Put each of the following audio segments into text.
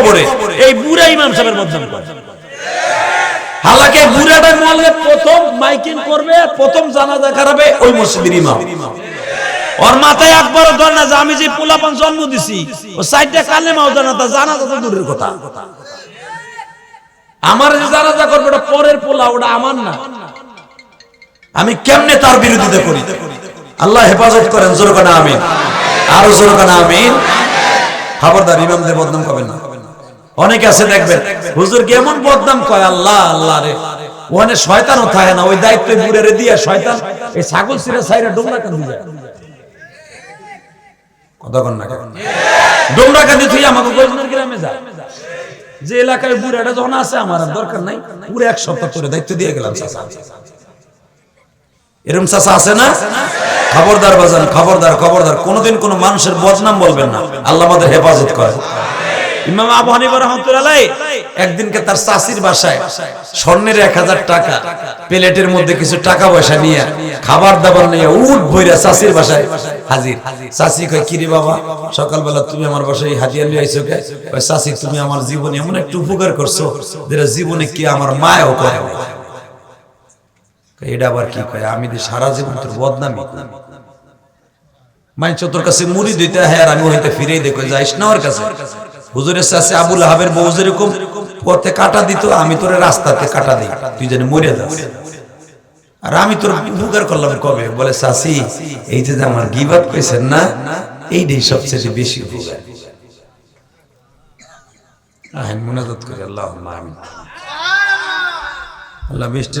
কবরে। এই বুড়া ইমাম সাহেবের বদনাম করে। হালাকে বুড়াটা প্রথম মাইকিং করবে, প্রথম ওই মসজিদের ইমাম। ওর মাথায় একবার যে আমি যে পোলাপান জন্ম দিছি, ও সাইডটা কালে মাও জানা, তা জানাজা তো দূরের কথা। আমার যে করবে, ওটা পরের পোলা, ওটা আমার না। আমি কেমনে তার বিরোধিতা করি? আল্লাহ হেফাজত করেন জোরকানা আমিন। আরও জোরকানা আমিন। খবরদার ইমামদের বদনাম করবেন না। অনেকে আছে দেখবেন, হুজুর কেমন বদনাম কয় আল্লাহ আল্লাহ রে। ওখানে শয়তানও থাকে না, ওই দায়িত্ব বুড়ে রে দিয়ে শয়তান এই ছাগল সিরা সাইরা ডোমরা কান্দি যায়। কতক্ষণ না ডোমরা কান্দি তুই আমাকে গজনের গ্রামে যা। যে এলাকায় বুড়াটা যখন আছে, আমার দরকার নাই, পুরো এক সপ্তাহ তোরে দায়িত্ব দিয়ে গেলাম চাচা। এরম চাচা আছে না? খবরদার বাজান, খবরদার খবরদার। কোনোদিন কোনো মানুষের বদনাম বলবেন না। আল্লাহ আমাদের হেফাজত করে ইমাম আবু হানিফা রহমতুল্লাহ একদিনকে তার চাষির বাসায় স্বর্ণের এক হাজার টাকা প্লেটের মধ্যে কিছু টাকা পয়সা নিয়ে খাবার দাবার নিয়ে উঠ বইরা চাষির বাসায় হাজির। চাষি কয়, কিরে বাবা, সকালবেলা তুমি আমার বাসায় হাতিয়া নিয়ে আইছো কে? চাষি, তুমি আমার জীবনে এমন একটা উপকার করছ যেটা জীবনে কি আমার মায়ও করে এটা আবার কি? কয়, আমি যে সারা জীবন তোর বদনামি মাইন তোর কাছে মুড়ি দিতে হ্যাঁ আর আমি হইতে ফিরেই দেখো যাইস না ওর কাছে? হুজুরের কাছে আবুল আহাবের বউ যেরকম পথে কাটা দিত, আমি তোর রাস্তাতে কাটা দিই। তুই জানি মরে যাস। আর আমি তোর উপকার করলাম কবে? বলে চাষি এই যে আমার গিবাদ পেয়েছেন না, এইটাই সবচেয়ে বেশি উপকার। আল্লাহ আমিন। আল্লাহ বৃষ্টি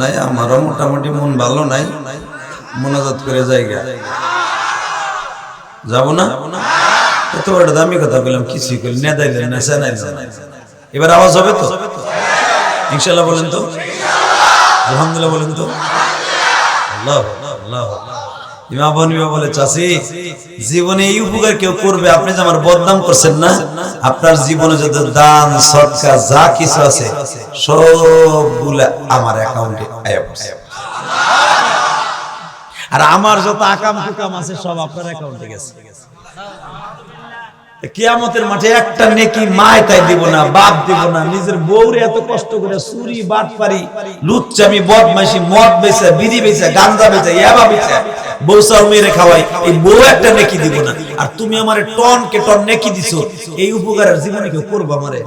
নাই, আমারও মোটামুটি মন ভালো নাই। মোনাজাত করে জায়গা যাব না? এত বড় দামি কথা বললাম কিছুই করি না। এবার আওয়াজ হবে তো? ইনশাল্লাহ বলেন তো? আলহামদুলিল্লাহ বলেন তো? আল্লাহ আল্লাহ। বলে চাষি জীবনে এই উপকার কেউ করবে? আপনি যে আমার বদনাম করছেন না? আপনার জীবনে যত দান সৎকার যা কিছু আছে, সবগুলা আমার অ্যাকাউন্টে। আর আমার যত আকাম কুকাম আছে, সব আপনার অ্যাকাউন্টে গেছে। কিয়ামতের মাঠে একটা নেকি মায় তাই দিব না, বাপ দিব না, নিজের বউরে এত কষ্ট করে চুরি বাট পারি লুচ্চামি, বদমাইশি, মদ বেচে, বিড়ি বেচে গান্দা বেচে, ইয়াবা বেচে মেরে খাওয়াই, এই বউ একটা নেকি দিব না। আর তুমি আমারে টন কে টন নেকি দিছো, এই উপকারের জীবনে কেউ করব আমারে।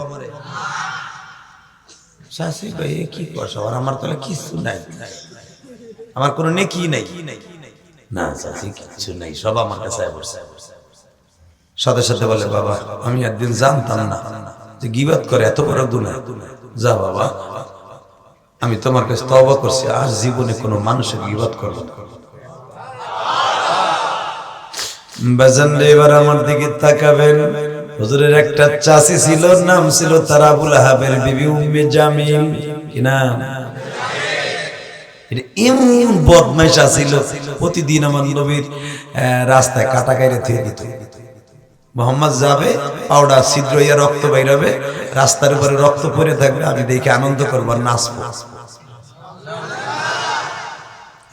শাশি ভাই কি করছ আর আমার তাহলে কিছু নাই। আমার কোনো নেকি নাই। না শাশি কিছু নাই, সব আমার কাছে সাথে সাথে বলে, বাবা, আমি একদিন জানতাম না যে গিবাদ করে এত বড় গুণা যা বাবা, আমি তোমার কাছে তবা করছি, আর জীবনে কোনো মানুষের গিবাদ করব না। এবার আমার দিকে তাকাবেন। হুজুরের একটা চাষি ছিল, নাম ছিল তারাবুল আহাবের বিবি উম্মে জামিল। কি এমন বদমাইশ ছিল প্রতিদিন আমার নবীর রাস্তায় কাটা গাইরে থেকে দিত। মোহাম্মদ যাবে, পাউডার ছিদ্র ইয়া রক্ত বাইরাবে রাস্তার উপরে রক্ত পড়ে থাকবে, আমি দেখে আনন্দ করব নাচবো।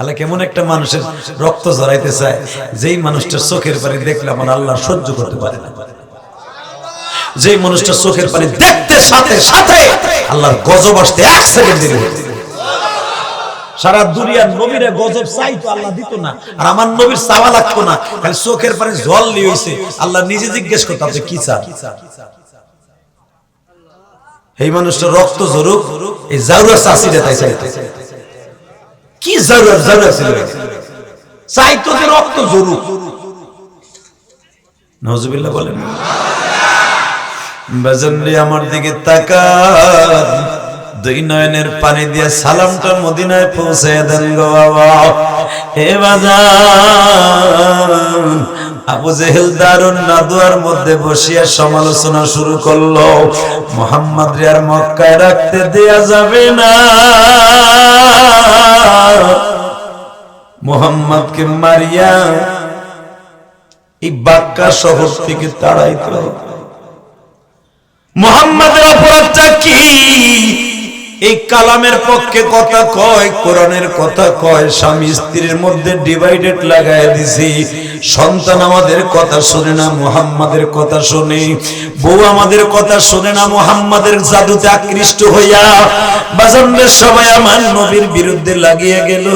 আল্লাহ কেমন একটা মানুষের রক্ত ঝরাইতে চায়, যেই মানুষটার চোখের পানি দেখলে আমার আল্লাহ সহ্য করতে পারে না। যেই মানুষটার চোখের পানি দেখতে সাথে সাথে আল্লাহর গজব আসতে এক সেকেন্ড দেরি সারা দুনিয়ার নবীরে গজব চাইতো আল্লাহ দিত না। আর আমার নবীর চাওয়া লাগতো না। খালি চোখের পানি জল নিয়ে হইছে। আল্লাহ নিজে জিজ্ঞেস করতো, আপনি কি চান? এই মানুষটা, রক্ত ঝরুক, এই জাউরা চাষিরে তাই চাইতো কি জাউরা জাউরা ছিল চাইতো যে রক্ত ঝরুক। নজবিল্লাহ বলেন। বাজানলি আমার দিকে তাকান। দুই নয়নের পানি দিয়ে সালামটা মদিনায় পৌঁছে দেন গো বাবা। হে বাজান, আবু জেহেল দারুণ নাদুয়ার মধ্যে বসিয়া সমালোচনা শুরু করল। মোহাম্মদ রিয়ার মক্কায় রাখতে দেয়া যাবে না। মোহাম্মদকে মারিয়া এই বাক্কা শহর থেকে তাড়াইতে মোহাম্মদের অপরাধটা কি? এই কালামের পক্ষে কথা কয়, কোরআনের কথা কয়, স্বামী স্ত্রীর মধ্যে ডিভাইডেড লাগায় দিছি। সন্তান আমাদের কথা শুনে না, মুহাম্মাদের কথা শুনে। বউ আমাদের কথা শুনে না, মুহাম্মাদের জাদুতে আকৃষ্ট হইয়া বাজানদের সবাই আমার নবীর বিরুদ্ধে লাগিয়ে গেল।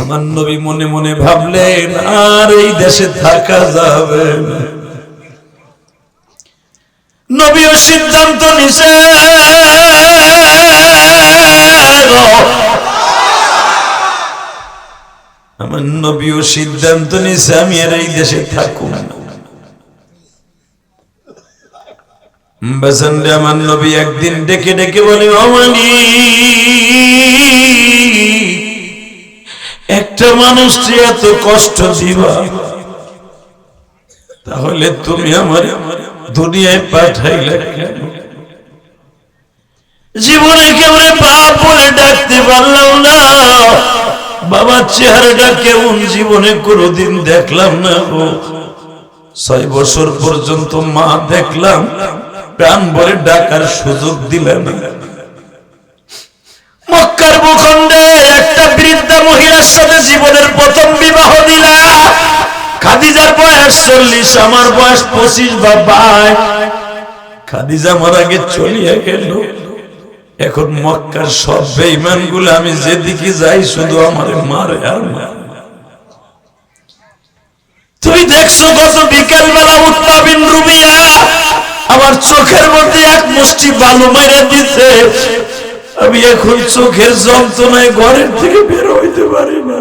আমার নবী মনে মনে ভাবলেন, আর এই দেশে থাকা যাবে না। নবীও সিদ্ধান্ত নিছে। আমার নবীও সিদ্ধান্ত নিছে আমি আর এই দেশে থাকুন আমার নবী একদিন ডেকে ডেকে বলে অমানি একটা মানুষকে এত কষ্ট দিবা, তাহলে তুমি আমার দুনিয়ায় পাঠাইলে কেন? জীবনে কেমন বাপ বলে ডাকতে পারলাম না? বাবার চেহারাটা কেমন জীবনে কোনোদিন দেখলাম না গো। ছয় বছর পর্যন্ত মা দেখলাম, প্রাণ ভরে ডাকার সুযোগ দিলেন মক্কার ভূখণ্ডে একটা বৃদ্ধা মহিলার সাথে জীবনের প্রথম বিবাহ দিলা। খাদিজার বয়স চল্লিশ, আমার বয়স পঁচিশ বা বাইশ খাদিজা মারা আগে চলিয়া গেল। এখন মক্কার সব বেইমানগুলো আমি যেদিকে যাই, শুধু আমার মারে আর মারে। তুই দেখছ, গত বিকেল বেলা উত্তাবিন রুবিয়া, আমার চোখের মধ্যে এক মুষ্টি বালু মেরে দিতে আমি এখন চোখের যন্ত্রণায় ঘরের থেকে বের হইতে পারি না।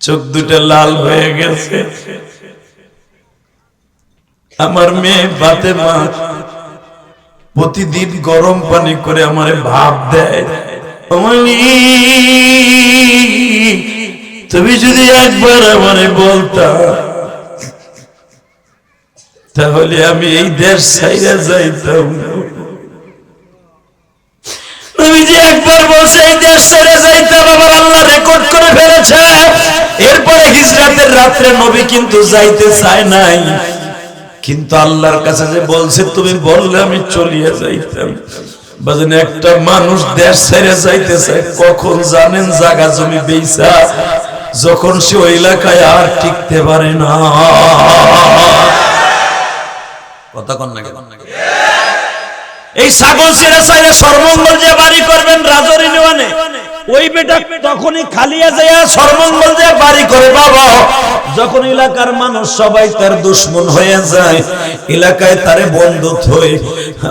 চোখ দুটা লাল হয়ে গেছে। আমার মেয়ে বাতে মা প্রতিদিন গরম পানি করে আমারে ভাব দেয়। তুমি যদি একবার আমারে বলতা, তাহলে আমি এই দেশ ছাইরা যাইতাম। তুমি যে একবার বলছে, এই দেশ যাইতাম, আবার আল্লাহ রেকর্ড করে ফেলেছে। এরপরে হিজরাতের রাত্রে নবী কিন্তু যাইতে চায় নাই। কিন্তু আল্লাহর কাছে যে বলছে, তুমি বললে আমি চলিয়ে যাইতাম। একটা মানুষ দেশ ছেড়ে যাইতে চায় কখন জানেন জায়গা জমি বেইসা, যখন সে ওই এলাকায় আর টিকতে পারে না। এই ছাগল ছেড়ে চাইলে সর্বমঙ্গল যে বাড়ি করবেন রাজরি নেওয়ানে ওই বেটা তখনই খালিয়া যায় সর্বমঙ্গল যে বাড়ি করে বাবা। যখন এলাকার মানুষ সবাই তার দুশ্মন হয়ে যায়, এলাকায় তারে বন্ধু থই